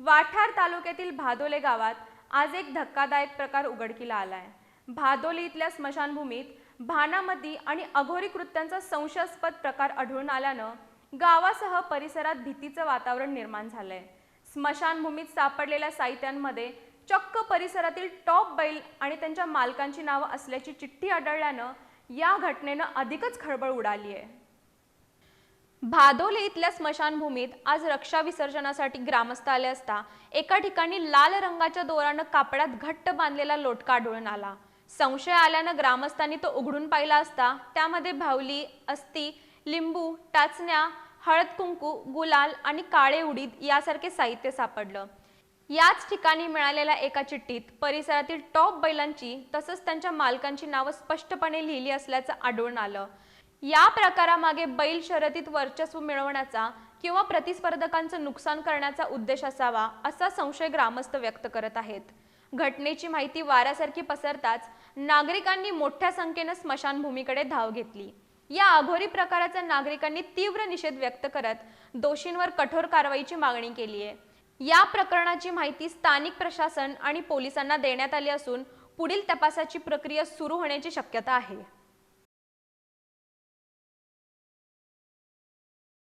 वाठार तालुक्यातील भादोले गावात आज एक धक्कादायक प्रकार उघडकीला आलाय. भादोली इथल्या स्मशानभूमीत भानामती आणि अघोरी कृत्यांचा संशयास्पद प्रकार आढळून आल्यानं गावासह परिसरात भीतीचं वातावरण निर्माण झालंय. स्मशानभूमीत सापडलेल्या साहित्यांमध्ये चक्क परिसरातील टॉप बैल आणि त्यांच्या मालकांची नावं असल्याची चिठ्ठी आढळल्यानं या घटनेनं अधिकच खळबळ उडाली आहे भादोली इथल्या स्मशानभूमीत आज रक्षा विसर्जनासाठी ग्रामस्थ आले असता एका ठिकाणी लाल रंगाच्या दोरानं कापडात घट्ट बांधलेला लोटका आढळून आला. संशय आल्यानं ग्रामस्थांनी तो उघडून पाहिला असता त्यामध्ये भावली अस्थी लिंबू टाचण्या हळद कुंकू गुलाल आणि काळे उडीद यासारखे साहित्य सापडलं. याच ठिकाणी मिळालेल्या एका चिठ्ठीत परिसरातील टॉप बैलांची तसंच त्यांच्या मालकांची नावं स्पष्टपणे लिहिली असल्याचं आढळून आलं. या प्रकारामागे बैल शर्यतीत वर्चस्व मिळवण्याचा किंवा प्रतिस्पर्धकांचं नुकसान करण्याचा उद्देश असावा असा संशय ग्रामस्थ व्यक्त करत आहेत. घटनेची माहिती वाऱ्यासारखी पसरताच नागरिकांनी मोठ्या संख्येनं स्मशानभूमीकडे धाव घेतली. या अघोरी प्रकाराचा नागरिकांनी तीव्र निषेध व्यक्त करत दोषींवर कठोर कारवाईची मागणी केली आहे. या प्रकरणाची माहिती स्थानिक प्रशासन आणि पोलिसांना देण्यात आली असून पुढील तपासाची प्रक्रिया सुरू होण्याची शक्यता आहे.